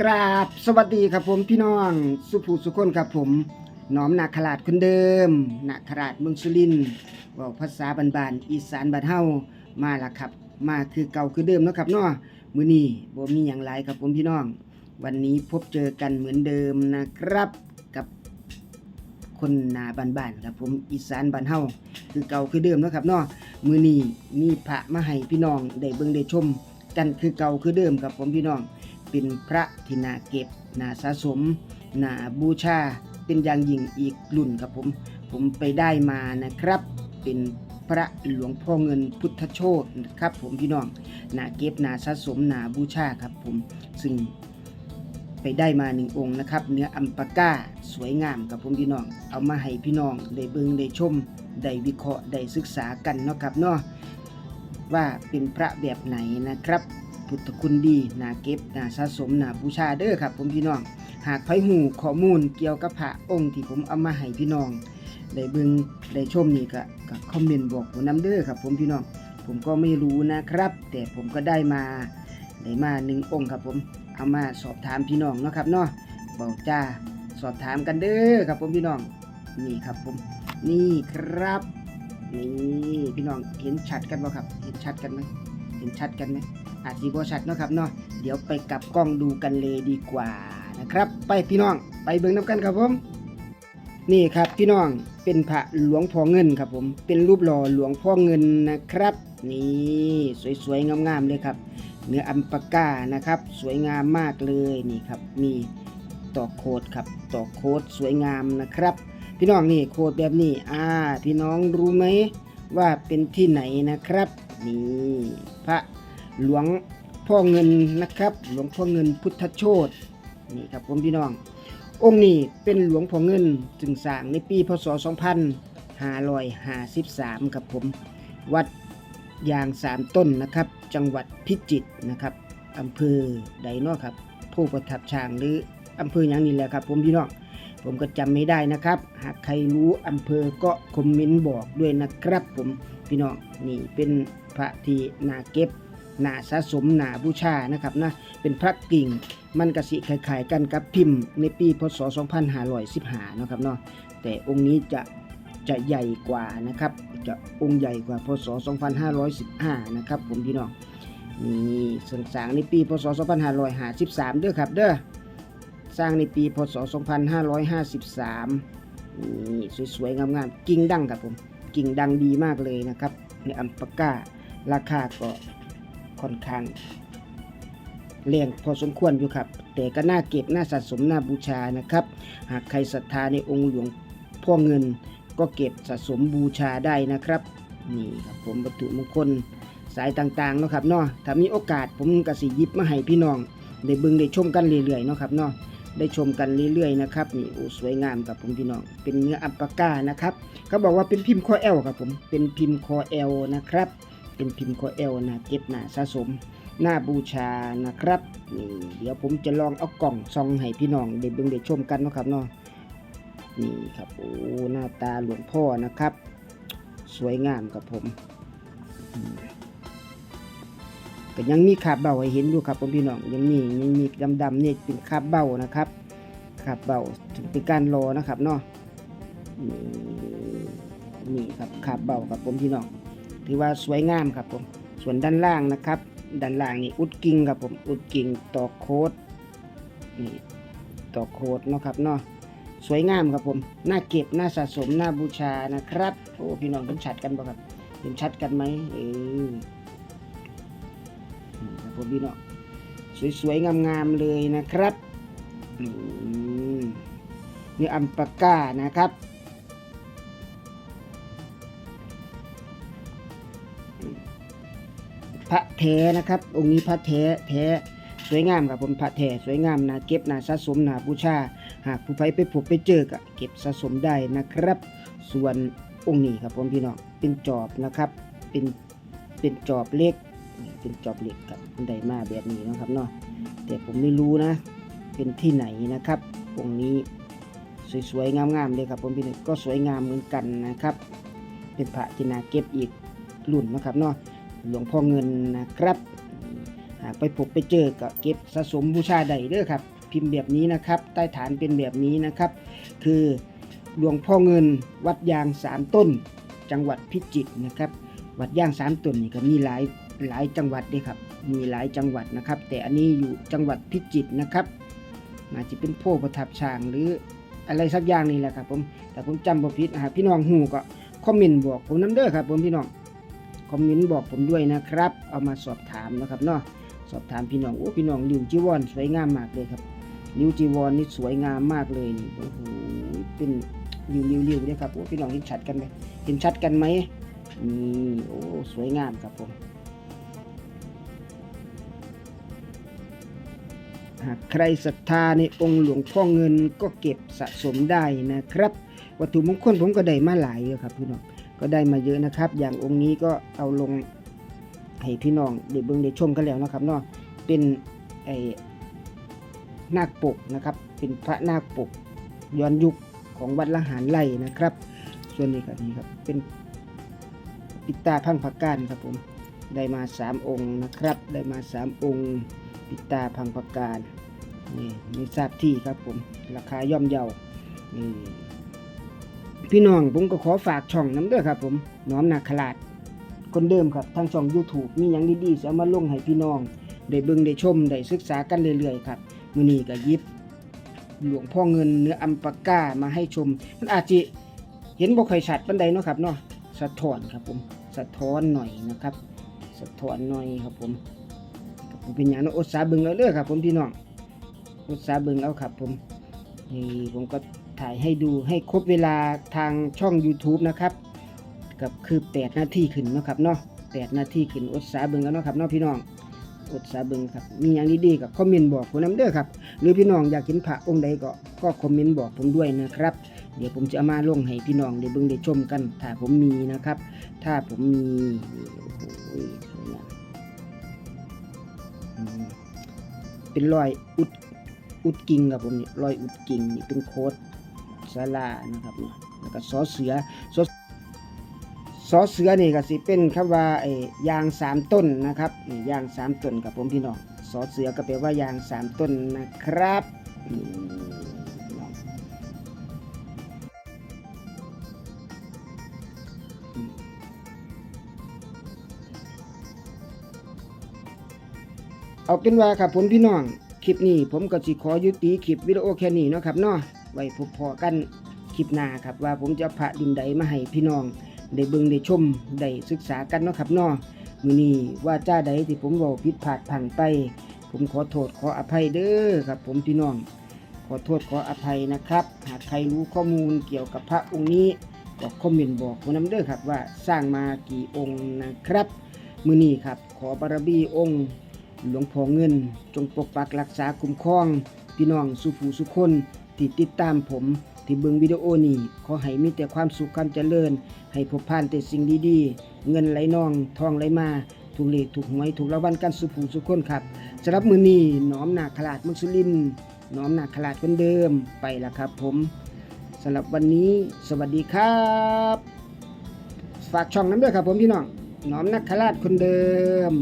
กราบสวัสดีครับผมพี่น้องสุภูสุคนครับผมน้อมนาคราชคนเดิมนาคราชเมืองสุรินทร์เว่าภาษาบานๆอีสานบ้านเฮามาละครับ มาคือเก่าคือเดิมนะครับเนาะมื้อนี้บ่มีหยังหลายครับผมพี่น้อง วันนี้พบเจอกันเหมือนเดิมนะครับกับคนนาบ้านๆครับผมอีสานบานเฮาคือเก่าคือเดิมนะครับเนาะมื้อนี้มีพระมาให้พี่น้องได้เบิ่งได้ชมกันคือเก่าคือเดิมครับผมพี่น้อง เป็นพระที่นาเก็บนาสะสมนาบูชาเป็นอย่างยิ่งอีกรุ่นครับผม ผมไปได้มานะครับ เป็นพระหลวงพ่อเงินพุทธโชตนะครับ ผมพี่น้องนาเก็บนาสะสมนาบูชาครับผมซึ่งไปได้มาหนึ่งองค์นะครับ เนื้ออัมปาก้าสวยงามครับผมพี่น้อง เอามาให้พี่น้องได้เบิงได้ชมได้วิเคราะห์ได้ศึกษากันเนาะครับเนาะว่าเป็นพระแบบไหนนะครับ พุทธคุณดีนาเก็บนาสะสมนาบูชาเด้อครับ ผมพี่น้อง หากใครหูข้อมูลเกี่ยวกับพระองค์ที่ผมเอามาให้พี่น้องได้เบิ่งได้ชมนี่ก็ก็คอมเมนต์บอกผมนำเด้อครับ ผมพี่น้อง ผมก็ไม่รู้นะครับ แต่ผมก็ได้มาได้มาหนึ่งองค์ครับผมเอามาสอบถามพี่น้องเนาะครับเนาะบอกจ้าสอบถามกันเด้อครับผมพี่น้องนี่ครับผม นี่ครับนี่พี่น้องเห็นชัดกันบ่ครับ เห็นชัดกันไหมเห็นชัดกันไหม อาจสีบ่ชัดเนาะครับเนาะเดี๋ยวไปกลับกล้องดูกันเลยดีกว่านะครับ ไปพี่น้องไปเบิ่งน้ำกันครับผมนี่ครับพี่น้องเป็นพระหลวงพ่อเงินครับผมเป็นรูปหล่อหลวงพ่อเงินนะครับ นี่สวยๆงามๆเลยครับ เนื้ออัมปาก้านะครับ สวยงามมากเลยนี่ครับ มีต่อโคดครับต่อโคดสวยงามนะครับ พี่น้องนี่โคดแบบนี้อ่าพี่น้องรู้ไหมว่าเป็นที่ไหนนะครับ นี่พระ หลวงพ่อเงินนะครับ หลวงพ่อเงินพุทธโชตนี่ครับผมพี่น้อง องค์นี้เป็นหลวงพ่อเงินจึงสร้างในปีพศ 2553ครับผมวัดยางสามต้นนะครับ จังหวัดพิจิตรนะครับอำเภอไดนอครับ ผู้ประทับช้างหรืออำเภออย่างนี้แหละครับ ผมพี่น้องผมก็จำไม่ได้นะครับ หากใครรู้อำเภอก็คอมเมนต์บอกด้วยนะครับ ผมพี่น้องนี่เป็นพระที่นาเก็บ หนาสะสมหนาบูชานะครับนะเป็นพระกิ่งมันกะสิคล้ายๆกันกับพิมพ์ในปีพศ 2515นะครับเนาะแต่องค์นี้จะจะใหญ่กว่านะครับ จะองค์ใหญ่กว่าพศ 2515 นะครับผมพี่น้องนี่สร้างสร้างในปีพศ 2553 เด้อครับเด้อสร้างในปีพศ 2553 นี่สวยๆงามๆกิ่งดังครับผมกิ่งดังดีมากเลยนะครับในอัมปาการาคาก็ ค่อนข้างแรงพอสมควรอยู่ครับ แต่ก็น่าเก็บน่าสะสมน่าบูชานะครับ หากใครศรัทธาในองค์หลวงพ่อเงินก็เก็บสะสมบูชาได้นะครับนี่ครับผมวัตถุมงคลสายต่างๆเนาะครับเนาะถ้ามีโอกาสผมก็สิยิบมาให้พี่น้องได้บิ่งได้ชมกันเรื่อยๆเนาะครับเนาะได้ชมกันเรื่อยๆนะครับนี่โอ้สวยงามครับผมพี่น้อง เป็นเนื้ออัปปาก้านะครับเขาบอกว่าเป็นพิมพ์คอเอลครับผมเป็นพิมพ์คอเอลนะครับ เป็นพิมพ์คอเอลนะเก็บหนาสะสมหน้าบูชานะครับนี่เดี๋ยวผมจะลองเอากล่องซองให้พี่น้องได้เบิ่งได้ชมกันนะครับเนาะนี่ครับโอ้หน้าตาหลวงพ่อนะครับ สวยงามครับผมก็ยังมีขาบเบาให้เห็นอยู่ครับผมพี่น้องยังมียังมีดำๆนี่เป็นขาบเบานะครับขาบเบาถึงเป็นการรอนะครับเนาะนี่นี่ครับขาบเบาครับผมพี่น้อง ถือว่าสวยงามครับผม ส่วนด้านล่างนะครับ ด้านล่างนี่อุดกิ่งครับผมอุดกิ่งต่อโคดนี่ต่อโคดเนาะครับเนาะสวยงามครับผมน่าเก็บน่าสะสมน่าบูชานะครับโอ้พี่น้องเห็นชัดกันบ่ครับเห็นชัดกันไหมเออครับผมพี่น้องสวยๆงามๆเลยนะครับมนี่อัมปาก้านะครับ พระแท้นะครับ องค์นี้พระแท้แท้สวยงามครับผมพระแท้สวยงามนาเก็บนาสะสมนาบูชา หากผู้ใครไปพบไปเจอก็เก็บสะสมได้นะครับ ส่วนองค์นี้ครับผมพี่น้องเป็นจอบนะครับเป็นเป็นจอบเล็กเป็นจอบเหล็กครับมันได้มาแบบนี้นะครับเนาะแต่ผมไม่รู้นะ เป็นที่ไหนนะครับองค์นี้สวยๆงามๆเลยครับผมพี่น้องก็สวยงามเหมือนกันนะครับ เป็นพระที่นาเก็บอีกรุ่นนะครับเนาะ หลวงพ่อเงินนะครับ หากไปพบไปเจอก็เก็บสะสมบูชาได้เด้อครับ พิมพ์แบบนี้นะครับ ใต้ฐานเป็นแบบนี้นะครับ คือหลวงพ่อเงินวัดยางสามต้น จังหวัดพิจิตรนะครับ วัดยางสามต้นนี่ก็มีหลายหลายจังหวัดด้วยครับ มีหลายจังหวัดนะครับ แต่อันนี้อยู่จังหวัดพิจิตรนะครับน่าจจะเป็นโพประทับช้างหรืออะไรสักอย่างนี่แหละครับผมแต่ผมจำบ่ผิดนะครับพี่น้องหูก็คอมเมนต์บอกผมน้ำเด้อครับผมพี่น้อง คอมเมนต์บอกผมด้วยนะครับ เอามาสอบถามนะครับเนาะสอบถามพี่น้องโอ้พี่น้องลิวจีวรสวยงามมากเลยครับลิวจีวรนี่สวยงามมากเลยนี่โอ้โหเป็นริวริวริวเนี่ยครับโอ้พี่น้องเห็นชัดกันไหมเห็นชัดกันไหมนี่โอ้สวยงามครับผมหากใครศรัทธาในองค์หลวงพ่อเงินก็เก็บสะสมได้นะครับ วัตถุมงคลผมก็ได้มาหลายเยครับพี่น้อง ก็ได้มาเยอะนะครับ อย่างองค์นี้ก็เอาลงให้พี่น้องได้เบิ่งได้ชมกันแล้วนะครับเนาะเป็นไอ้นาคปกนะครับ เป็นพระนาคปกย้อนยุคของวัดละหารไล่นะครับ ส่วนนี้ก็นี่ครับเป็นปิตาพังผักกานครับผมได้มาสามองค์นะครับ ได้มาสามองค์ ปิตาพังประการนี่มีทราบที่ครับผมราคาย่อมเยานี่ พี่น้องผมก็ขอฝากช่องน้ำเด้อครับ ผมน้อมนาคลาดคนเดิมครับทางช่อง YouTube มีอย่างดีๆจะเอามาลงให้พี่น้องได้เบิ่งได้ชมได้ศึกษากันเรื่อยๆครับมื้อนี้ก็ยิบ หลวงพ่อเงินเนื้ออัมปาก้ามาให้ชม มันอาจจะเห็นบ่ค่อยชัดปานใดเนาะครับเนาะสะท้อนครับผมสะท้อนหน่อยนะครับ สะท้อนหน่อยครับผมผมเป็นอย่างนั้นอดสาบิงเอาเด้อครับ ผมพี่น้องอดสาบิงเอาครับ ผมนี่ผมก็ ถ่ายให้ดูให้ครบเวลาทางช่อง YouTube นะครับกับคือ8นาทีขึ้นนะครับเนาะ8นาทีขึ้นอดสาเบิงเอาเนาะครับเนาะพี่น้องอดสาเบิงครับมีอย่างดีๆกับคอมเมนต์บอกผมนํเด้อครับหรือพี่น้องอยากเห็นพระองค์ใดก็ก็คอมเมนต์บอกผมด้วยนะครับ เดี๋ยวผมจะเอามาลงให้พี่น้องได้เบิ่งได้ชมกัน ถ้าผมมีนะครับ ถ้าผมมีโอ้โหเป็นรอยอุดอุดกิ่งครับผมนี่รอยอุดกิ่งนี่เป็นโค้ดาลานะครับแล้วก็ซอเสือซอซอเสือนี่ก็สิเป็นคำว่าไอ้ยางสามต้นนะครับนี่ยางสามต้นครับผมพี่น้องซอเสือก็แปลว่ายางสามต้นนะครับนี่พี่น้องอืมเอาเป็นว่าครับผมพี่น้อง คลิปนี้ผมก็สิขอยุติคลิปวิดีโอแค่นี้เนาะครับเนาะ ไว้พบพอกันคลิปหน้าครับว่าผมจะเอาพระดินใดมาให้พี่น้องได้เบิ่งได้ชมได้ศึกษากันเนาะครับเนาะมื้อนี้ว่าจ้าใดที่ผมเว้าผิดพลาดพลังไป ผมขอโทษขออภัยเด้อครับ ผมพี่น้อง ขอโทษขออภัยนะครับ หากใครรู้ข้อมูลเกี่ยวกับพระองค์นี้ก็คอมเมนต์บอกผมนำเด้อครับว่าสร้างมากี่องค์นะครับมื้อนี้ครับ ขอบารมีองค์ หลวงพ่อเงิน จงปกปักรักษาคุ้มครอง พี่น้องสุผู้สุคน ที่ติดตามผม ที่เบิ่งวิดีโอนี้ขอให้มีแต่ความสุขความเจริญ ให้พบผ่านแต่สิ่งดีๆ เงินไหลนองทองไหลมาถูกเลขถูกหวยถูกรางวัลกันสุผู้สุคนครับสำหรับมือนี้น้อมนาคลาดมุสลินน้อมนาคลาดคนเดิมไปละครับ ผมสำหรับวันนี้สวัสดีครับ ฝากช่องน้ำด้วยครับผมพี่น้องน้อมนาคลาดคนเดิม